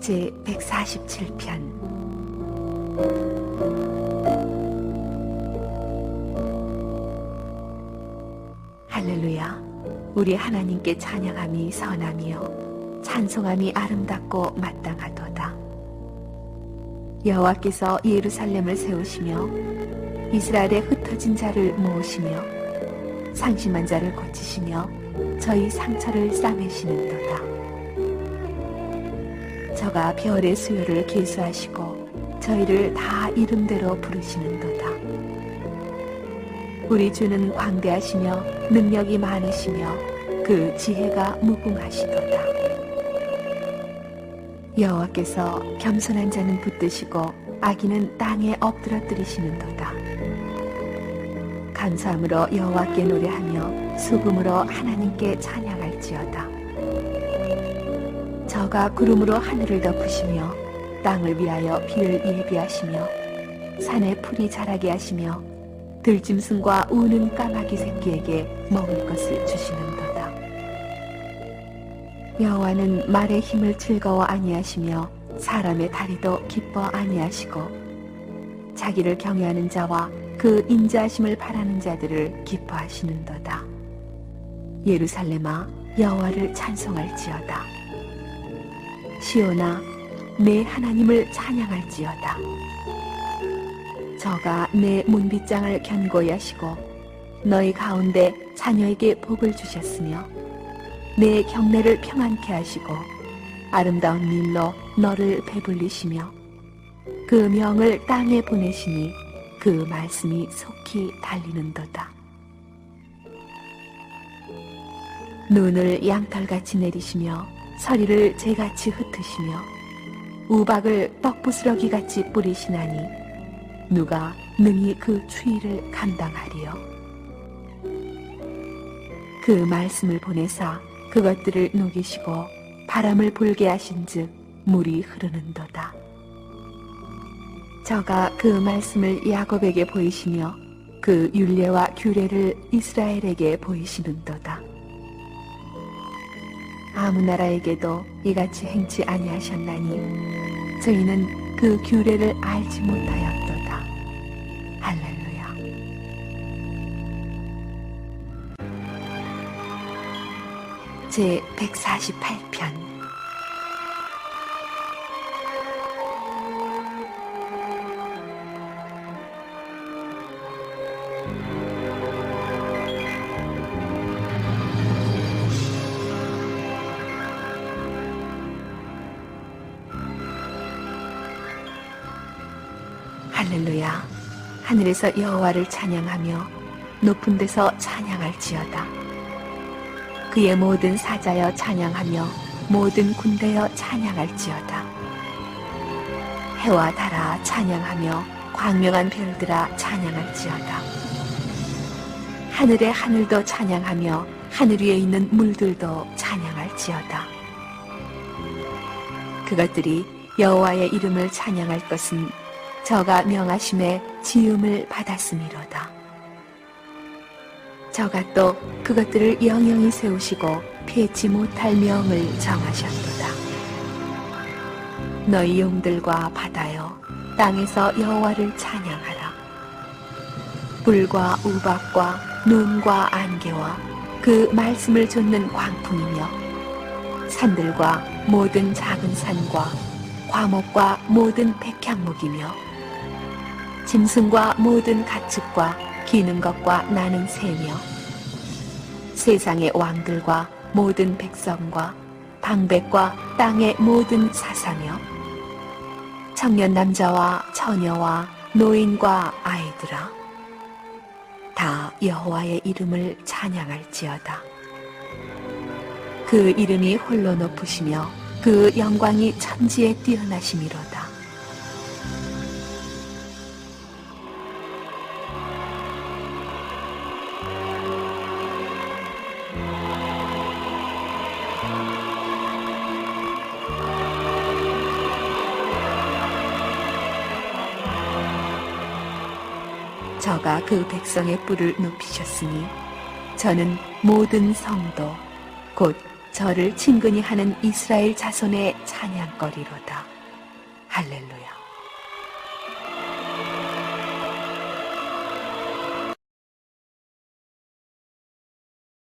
제 147편. 할렐루야. 우리 하나님께 찬양함이 선함이요. 찬송함이 아름답고 마땅하도다. 여호와께서 예루살렘을 세우시며 이스라엘의 흩어진 자를 모으시며 상심한 자를 고치시며 저희 상처를 싸매시는도다 저가 별의 수요를 계수하시고 저희를 다 이름대로 부르시는도다. 우리 주는 광대하시며 능력이 많으시며 그 지혜가 무궁하시도다. 여호와께서 겸손한 자는 붙드시고 악인은 땅에 엎드러뜨리시는도다. 감사함으로 여호와께 노래하며 수금으로 하나님께 찬양할지어다. 저가 구름으로 하늘을 덮으시며 땅을 위하여 비를 예비하시며 산에 풀이 자라게 하시며 들짐승과 우는 까마귀 새끼에게 먹을 것을 주시는도다. 여호와는 말의 힘을 즐거워 아니하시며 사람의 다리도 기뻐 아니하시고 자기를 경외하는 자와 그 인자하심을 바라는 자들을 기뻐하시는도다. 예루살렘아 여호와를 찬송할지어다. 시온아 내 하나님을 찬양할지어다. 저가 내 문빗장을 견고히 하시고 너희 가운데 자녀에게 복을 주셨으며 내 경내를 평안케 하시고 아름다운 밀로 너를 배불리시며 그 명을 땅에 보내시니 그 말씀이 속히 달리는도다. 눈을 양털같이 내리시며 서리를 재같이 흩으시며 우박을 떡부스러기같이 뿌리시나니 누가 능히 그 추위를 감당하리요. 그 말씀을 보내사 그것들을 녹이시고 바람을 불게 하신즉 물이 흐르는도다. 저가 그 말씀을 야곱에게 보이시며 그 율례와 규례를 이스라엘에게 보이시는도다. 아무 나라에게도 이같이 행치 아니하셨나니 저희는 그 규례를 알지 못하였도다. 할렐루야. 제 148편 할렐루야. 하늘에서 여호와를 찬양하며 높은 데서 찬양할지어다. 그의 모든 사자여 찬양하며 모든 군대여 찬양할지어다. 해와 달아 찬양하며 광명한 별들아 찬양할지어다. 하늘의 하늘도 찬양하며 하늘 위에 있는 물들도 찬양할지어다. 그것들이 여호와의 이름을 찬양할 것은 저가 명하심에 지음을 받았음이로다. 저가 또 그것들을 영영히 세우시고 피치 못할 명을 정하셨도다. 너희 용들과 바다여 땅에서 여호와를 찬양하라. 불과 우박과 눈과 안개와 그 말씀을 좇는 광풍이며 산들과 모든 작은 산과 과목과 모든 백향목이며 짐승과 모든 가축과 기는 것과 나는 새며 세상의 왕들과 모든 백성과 방백과 땅의 모든 사사며 청년 남자와 처녀와 노인과 아이들아 다 여호와의 이름을 찬양할지어다. 그 이름이 홀로 높으시며 그 영광이 천지에 뛰어나심이로다 저가 그 백성의 뿔을 높이셨으니 저는 모든 성도 곧 저를 친근히 하는 이스라엘 자손의 찬양거리로다. 할렐루야.